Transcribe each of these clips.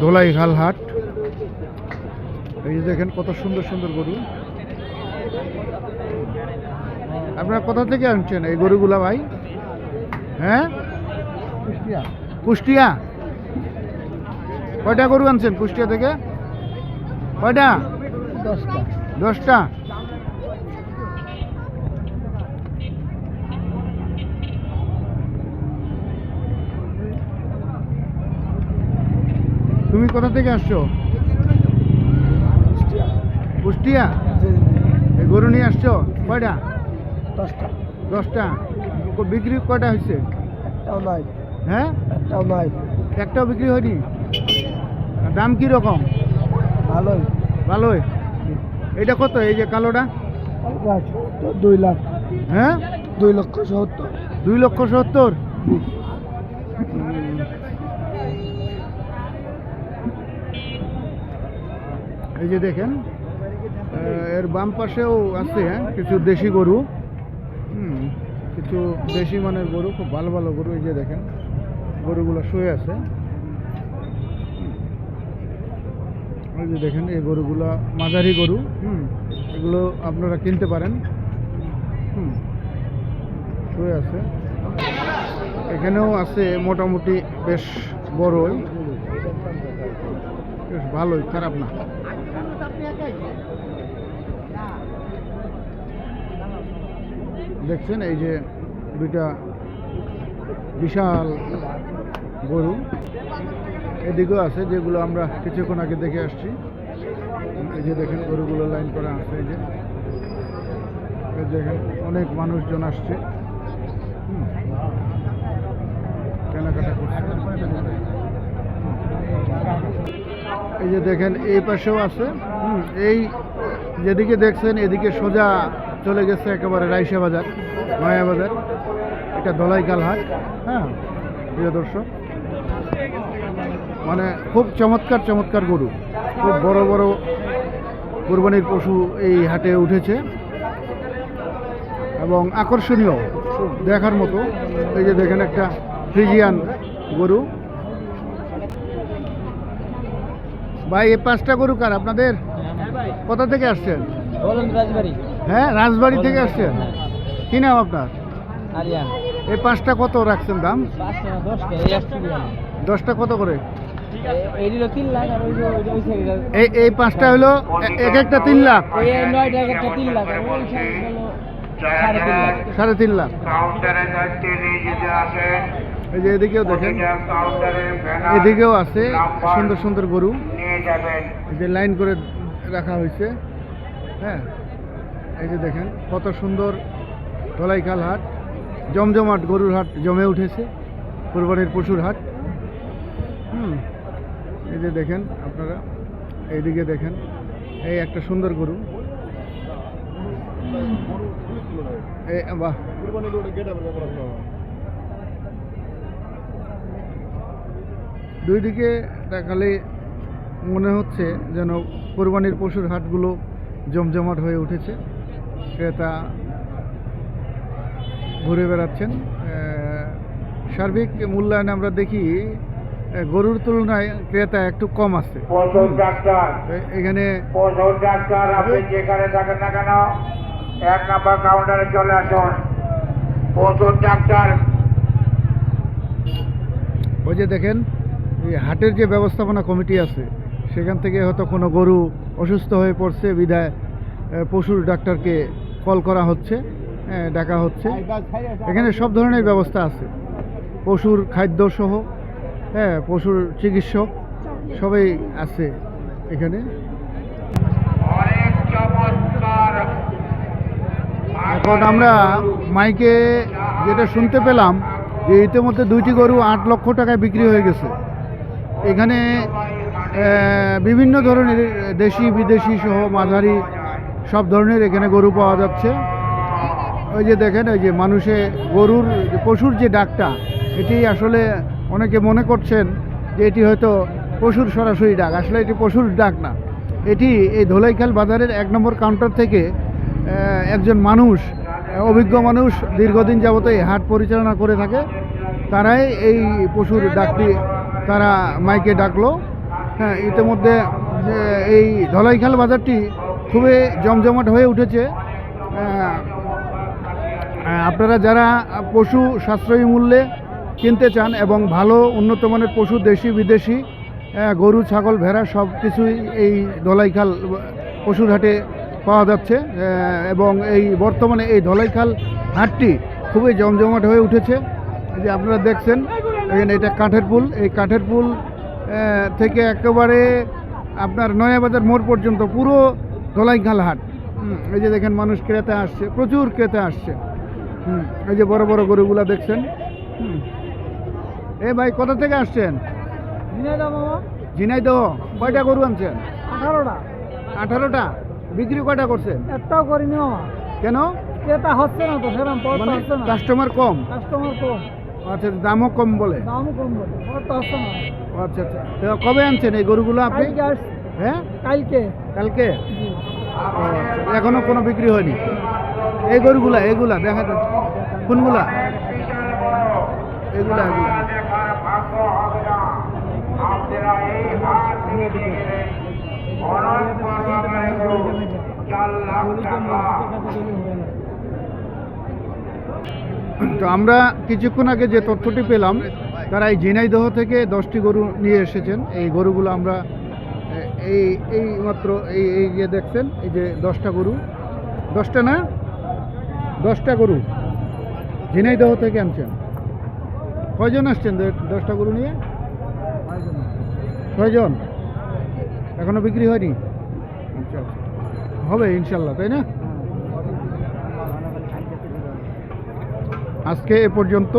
ধোলাইখাল হাট এই যে দেখেন কত সুন্দর সুন্দর গরু। আপনারা কোথা থেকে আনছেন এই গরুগুলা ভাই? হ্যাঁ? কুষ্টিয়া। কুষ্টিয়া? কয়টা গরু আনছেন কুষ্টিয়া থেকে? কয়টা? দশটা। দশটা? তুমি কোথা থেকে আসছো? কুষ্টিয়া। গরু নিয়ে আসছো? কয়টা? দশটা। দশটা? বিক্রি কয়টা হয়েছে? একটাও নাই। হ্যাঁ? একটাও নাই। একটাও বিক্রি হয়নি? দাম কি রকম? ভালোই। ভালোই? এটা কত? এই যে কালোটা? দুই লাখ। হ্যাঁ? দুই লক্ষ সত্তর। দুই লক্ষ সত্তর? এই যে দেখেন এর বাম পাশেও আছে হ্যাঁ কিছু দেশি গরু। কিছু দেশি মানের গরু, খুব ভালো ভালো গরু, এই যে দেখেন, গরুগুলো শুয়ে আছে। এই যে দেখেন, এই গরুগুলো মাঝারি গরু, হুম, এগুলো আপনারা কিনতে পারেন। হুম, শুয়ে আছে। এখানেও আছে মোটামুটি বেশ বড়ই। বেশ ভালোই, খারাপ না। দেখছেন, এই যে দুইটা বিশাল গরু। এদিকেও আছে, যেগুলো আমরা কিছুক্ষণ আগে দেখে আসছি। এই যে দেখেন, গরুগুলো লাইন করা আছে, এই যে। দেখেন, অনেক মানুষজন আসছে। কেনাকাটা করছে। এই যে দেখেন, এই পাশেও আছে। এই যেদিকে দেখছেন, এদিকে সোজা চলে গেছে একেবারে রাইসা বাজার নয়া বাজার। এটা দলাইকাল হাট হ্যাঁ? প্রিয় দর্শক মানে খুব চমৎকার চমৎকার গরু। খুব বড় বড় কোরবানির পশু এই হাটে উঠেছে। এবং আকর্ষণীয় দেখার মতো এই যে দেখেন একটা ফ্রিজিয়ান গরু। ভাই এই পাঁচটা গরু কার আপনাদের? কোথা থেকে আসছেন? রাজবাড়ি। হ্যাঁ রাজবাড়ি থেকে আসছেন? কি নাম আপনার? এই পাঁচটা কত রাখছেন দাম? দশটা দশটা কত করে? এই দিল তিন লাখ আর ওই যে ওই যে ওই সাইডে এই এই পাঁচটা হলো এক একটা তিন লাখ। সাড়ে তিন লাখ। এই যে এদিকেও দেখেন। এদিকেও আছে সুন্দর সুন্দর গরু। এই যে লাইন করে রাখা হয়েছে। হ্যাঁ। এই যে দেখেন, কত সুন্দর ধলাইখাল হাট। জমজমাট গরুর হাট জমে উঠেছে, কোরবানির পশুর হাট। হুম, এই যে দেখেন আপনারা, এইদিকে দেখেন, এই একটা সুন্দর গরু। এই দুই দিকে দেখালে মনে হচ্ছে যেন কোরবানির পশুর হাটগুলো জমজমাট হয়ে উঠেছে। ক্রেতা ঘুরে বেড়াচ্ছেন। সার্বিক মূল্যায়নে আমরা দেখি গরুর তুলনায় ক্রেতা একটু কম আছে। এখানে আপনি যেখানে থাকেন না কেন এক নাম্বার কাউন্টারে চলে আসুন। পশুর ডাক্তার। ওই যে দেখেন এই হাটের যে ব্যবস্থাপনা কমিটি আছে সেখান থেকে হয়তো কোনো গরু অসুস্থ হয়ে পড়ছে বিধায় পশুর ডাক্তারকে কল করা হচ্ছে ডাকা হচ্ছে। এখানে সব ধরনের ব্যবস্থা আছে। পশুর খাদ্য সহ হ্যাঁ পশুর চিকিৎসক সবাই আছে এখানে। এখন আমরা মাইকে যেটা শুনতে পেলাম যে ইতিমধ্যে দুইটি গরু আট লক্ষ টাকায় বিক্রি হয়ে গেছে। এখানে বিভিন্ন ধরনের দেশি বিদেশি সহ মাঝারি সব ধরনের এখানে গরু পাওয়া যাচ্ছে। ওই যে দেখেন ওই যে মানুষে গরুর, পশুর যে ডাকটা, এটি আসলে অনেকে মনে করছেন যে এটি হয়তো পশুর সরাসরি ডাক। আসলে এটি পশুর ডাক না। এটি এই ধোলাইখাল বাজারের এক নম্বর কাউন্টার থেকে একজন মানুষ, অভিজ্ঞ মানুষ দীর্ঘদিন যাবত এই হাট পরিচালনা করে থাকে। তারাই এই পশুর ডাকটি তারা মাইকে ডাকলো। হ্যাঁ ইতিমধ্যে এই ধলাইখাল বাজারটি খুবই জমজমাট হয়ে উঠেছে। আপনারা যারা পশু সাশ্রয়ী মূল্যে কিনতে চান এবং ভালো উন্নত মানের পশু দেশি, বিদেশি গরু, ছাগল, ভেড়া সব কিছুই এই ধলাইখাল পশুর হাটে পাওয়া যাচ্ছে এবং এই বর্তমানে এই ধলাইখাল হাটটি খুবই জমজমাট হয়ে উঠেছে। যে আপনারা দেখছেন এটা কাঠের পুল। এই কাঠের পুল থেকে একেবারে আপনার নয়াবাজার মোড় পর্যন্ত পুরো ধলাইখাল হাট এই যে দেখেন মানুষ ক্রেতা আসছে প্রচুর ক্রেতা আসছে। হুম, এই যে বড় বড় গরুগুলা দেখছেন। এ ভাই কোথা থেকে আসছেন? ঝিনাইদহ কয়টা গরু আনছেন? আঠারোটা। আঠারোটা? বিক্রি কয়টা করছেন? একটাও করিনি কেন? ক্রেতা হচ্ছে না তো সেরকম মানে কাস্টমার কম? কাস্টমার কম। আচ্ছা দামও কম বলে। দামও কম বলে হচ্ছে না। আচ্ছা আচ্ছা। কবে আনছেন এই গরুগুলো আপনি? হ্যাঁ? কালকে। কালকে? এখনও কোনো বিক্রি হয়নি? এই গরুগুলা এগুলা দেখা যাচ্ছে কোনগুলা? এগুলা তো আমরা কিছুক্ষণ আগে যে তথ্যটি পেলাম তারা এই ঝিনাইদহ থেকে দশটি গরু নিয়ে এসেছেন। এই গরুগুলো আমরা এই এই মাত্র এই এই যে দেখছেন, এই যে দশটা গরু। দশটা না? দশটা গরু। ঝিনাইদহ থেকে আনছেন। কয়জন আসছেন দশটা গরু নিয়ে? ছয়জন। এখনও বিক্রি হয়নি? হবে ইনশাল্লাহ, তাই না? আজকে এ পর্যন্ত।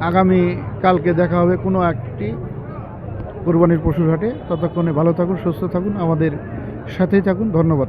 আগামী কালকে দেখা হবে কোনো একটি কোরবানির পশুর হাটে। ততক্ষণে ভালো থাকুন সুস্থ থাকুন। আমাদের সাথেই থাকুন। ধন্যবাদ।